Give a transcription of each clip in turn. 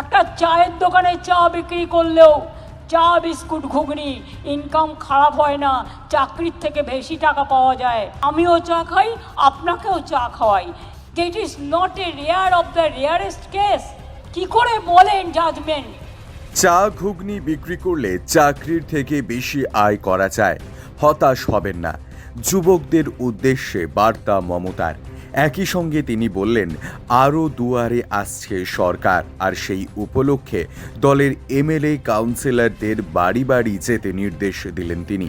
একটা চায়ের দোকানে চা বিক্রি করলেও চা, বিস্কুট, ঘুগনি ইনকাম খারাপ হয় না, চাকরির থেকে বেশি টাকা পাওয়া যায়। আমিও চা খাই, আপনাকেও চা খাওয়াই। This is not a rare of the rarest case কি করে বলেন জাজমেন্ট চা, ঘুগনি বিক্রি করলে চাকরির থেকে বেশি আয় করা যায়। হতাশ হবেন না। যুবকদের উদ্দেশ্যে বার্তা মমতার। একই সঙ্গে তিনি বললেন, আরও দুয়ারে আসছে সরকার, আর সেই উপলক্ষে দলের এমএলএ, কাউন্সিলরদের বাড়ি বাড়ি যেতে নির্দেশ দিলেন তিনি।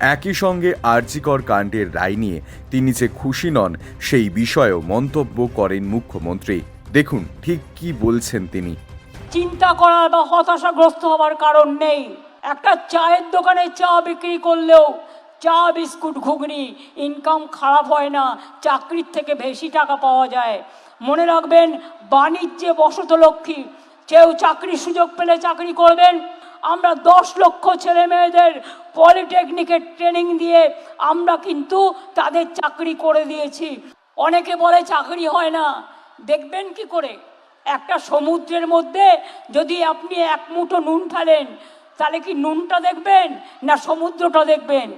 একই সঙ্গে আরজিকর কাণ্ডের রায় নিয়ে তিনি যে খুশি নন, সেই বিষয়েও মন্তব্য করেন মুখ্যমন্ত্রী। দেখুন, ঠিক কি বলছেন তিনি। চিন্তা করার বা হতাশাগ্রস্ত হবার কারণ নেই। একটা চায়ের দোকানে চা বিক্রি করলেও চা বিস্কুট ঘুগনি ইনকাম খারাপ হয় না, চাকরির থেকে বেশি টাকা পাওয়া যায়। মনে রাখবেন, বাণিজ্যে বসত লক্ষ্মী। কেউ চাকরির সুযোগ পেলে চাকরি করবেন। আমরা দশ লক্ষ ছেলে মেয়েদের পলিটেকনিকের ট্রেনিং দিয়ে আমরা কিন্তু তাদের চাকরি করে দিয়েছি। অনেকে বলে চাকরি হয় না। দেখবেন কি করে? একটা সমুদ্রের মধ্যে যদি আপনি এক মুঠো নুন ফেলেন তাহলে কি নুনটা দেখবেন না সমুদ্রটা দেখবেন?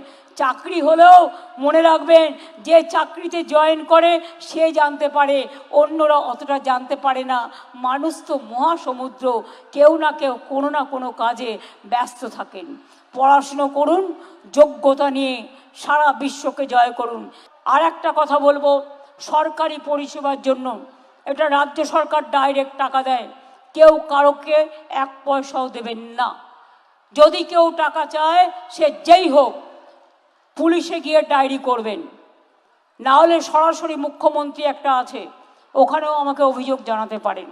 চাকরি হলেও মনে রাখবেন, যে চাকরিতে জয়েন করে সে জানতে পারে, অন্যরা অতটা জানতে পারে না। মানুষ তো মহাসমুদ্র, কেউ না কেউ কোনো না কোনো কাজে ব্যস্ত থাকেন। পড়াশুনো করুন, যোগ্যতা নিয়ে সারা বিশ্বকে জয় করুন। আর একটা কথা বলব, সরকারি পরিষেবার জন্য। এটা রাজ্য সরকার ডাইরেক্ট টাকা দেয়। কেউ কারোকে এক পয়সাও দেবেন না। যদি কেউ টাকা চায়, সে যেই হোক পুলিশে গিয়ে ডায়েরি করবেন। না হলে সরাসরি মুখ্যমন্ত্রী একটা আছে, ওখানেও আমাকে অভিযোগ জানাতে পারেন।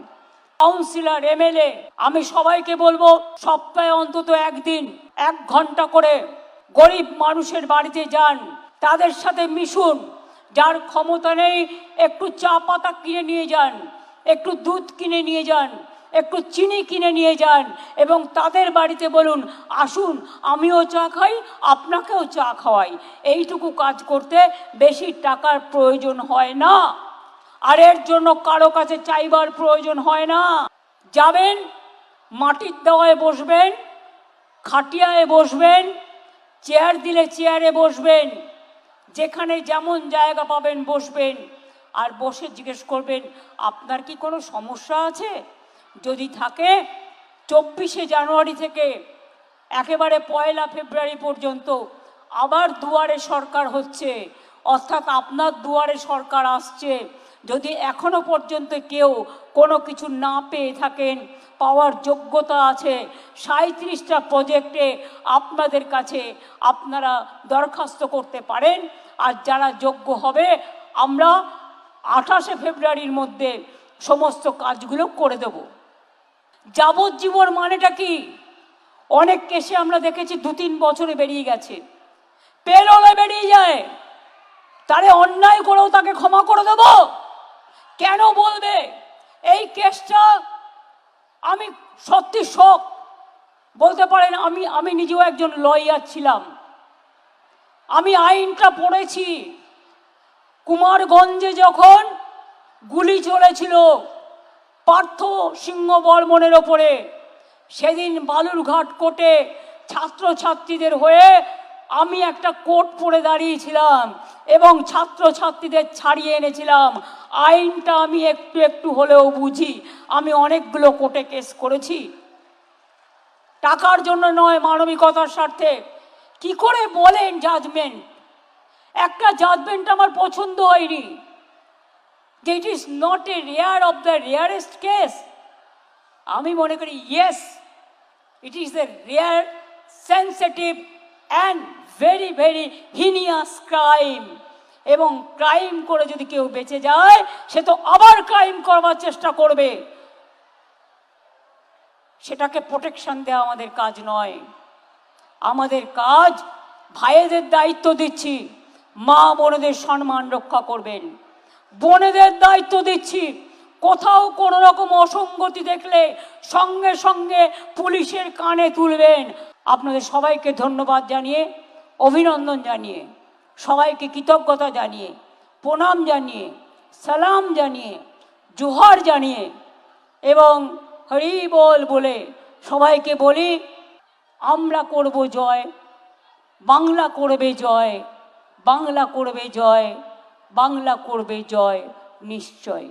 কাউন্সিলর, এমএলএ, আমি সবাইকে বলব, সপ্তাহে অন্তত একদিন, এক ঘণ্টা করে গরিব মানুষের বাড়িতে যান। তাদের সাথে মিশুন। যার ক্ষমতা নেই, একটু চা পাতা কিনে নিয়ে যান, একটু দুধ কিনে নিয়ে যান। একটু চিনি কিনে নিয়ে যান এবং তাদের বাড়িতে বলুন, আসুন, আমিও চা খাই, আপনাকেও চা খাওয়াই। এইটুকু কাজ করতে বেশি টাকার প্রয়োজন হয় না। আর এর জন্য কারও কাছে চাইবার প্রয়োজন হয় না। যাবেন, মাটির দেওয়ায় বসবেন, খাটিয়ায় বসবেন, চেয়ার দিলে চেয়ারে বসবেন, যেখানে যেমন জায়গা পাবেন বসবেন। আর বসে জিজ্ঞেস করবেন, আপনার কি কোনো সমস্যা আছে? যদি থাকে, চব্বিশে জানুয়ারি থেকে একেবারে পয়লা ফেব্রুয়ারি পর্যন্ত আবার দুয়ারে সরকার হচ্ছে। অর্থাৎ আপনার দুয়ারে সরকার আসছে। যদি এখনও পর্যন্ত কেউ কোনো কিছু না পেয়ে থাকেন, পাওয়ার যোগ্যতা আছে সাঁত্রিশটা প্রজেক্টে আপনাদের কাছে আপনারা দরখাস্ত করতে পারেন। আর যারা যোগ্য হবে, আমরা আঠাশে ফেব্রুয়ারির মধ্যে সমস্ত কাজগুলো করে দেব। যাবজ্জীবন মানেটা কি? অনেক কেসে আমরা দেখেছি দু তিন বছরে বেরিয়ে গেছে। পেরোলে বেরিয়ে যায়। তারে অন্যায় করেও তাকে ক্ষমা করে দেব। কেন বলবে? এই কেসটা আমি সত্যি শোক। বলতে পারেন, আমি আমি নিজেও একজন লয়ার ছিলাম। আমি আইনটা পড়েছি। কুমারগঞ্জে যখন গুলি চলেছিল পার্থ সিংহ বর্মনের ওপরে সেদিন বালুরঘাট কোর্টে ছাত্রছাত্রীদের হয়ে আমি একটা কোট পরে দাঁড়িয়েছিলাম এবং ছাত্রছাত্রীদের ছাড়িয়ে এনেছিলাম। আইনটা আমি একটু একটু হলেও বুঝি, আমি অনেকগুলো কোর্টে কেস করেছি। টাকার জন্য নয়, মানবিকতার স্বার্থে। কি করে বলেন জাজমেন্ট একটা জাজমেন্ট আমার পছন্দ হয়নি। It is not a rare of the rarest case আমি মনে করি yes it is the rare sensitive and very very heinous crime এবং ক্রাইম করে যদি কেউ বেঁচে যায়, সে তো আবার ক্রাইম করবার চেষ্টা করবে। সেটাকে প্রোটেকশন দেওয়া আমাদের কাজ নয়। আমাদের কাজ ভাইয়েদের দায়িত্ব দিচ্ছি। মা বোনেদের সম্মান রক্ষা করবেন। বোনেদের দায়িত্ব দিচ্ছি। কোথাও কোনো রকম অসঙ্গতি দেখলে সঙ্গে সঙ্গে পুলিশের কানে তুলবেন। আপনাদের সবাইকে ধন্যবাদ জানিয়ে, অভিনন্দন জানিয়ে, সবাইকে কৃতজ্ঞতা জানিয়ে, প্রণাম জানিয়ে, সালাম জানিয়ে, জোহার জানিয়ে এবং হরি বল বলে সবাইকে বলি, আমরা করব জয়, বাংলা করবে জয়, বাংলা করবে জয়। বাংলা করবে জয় নিশ্চয়।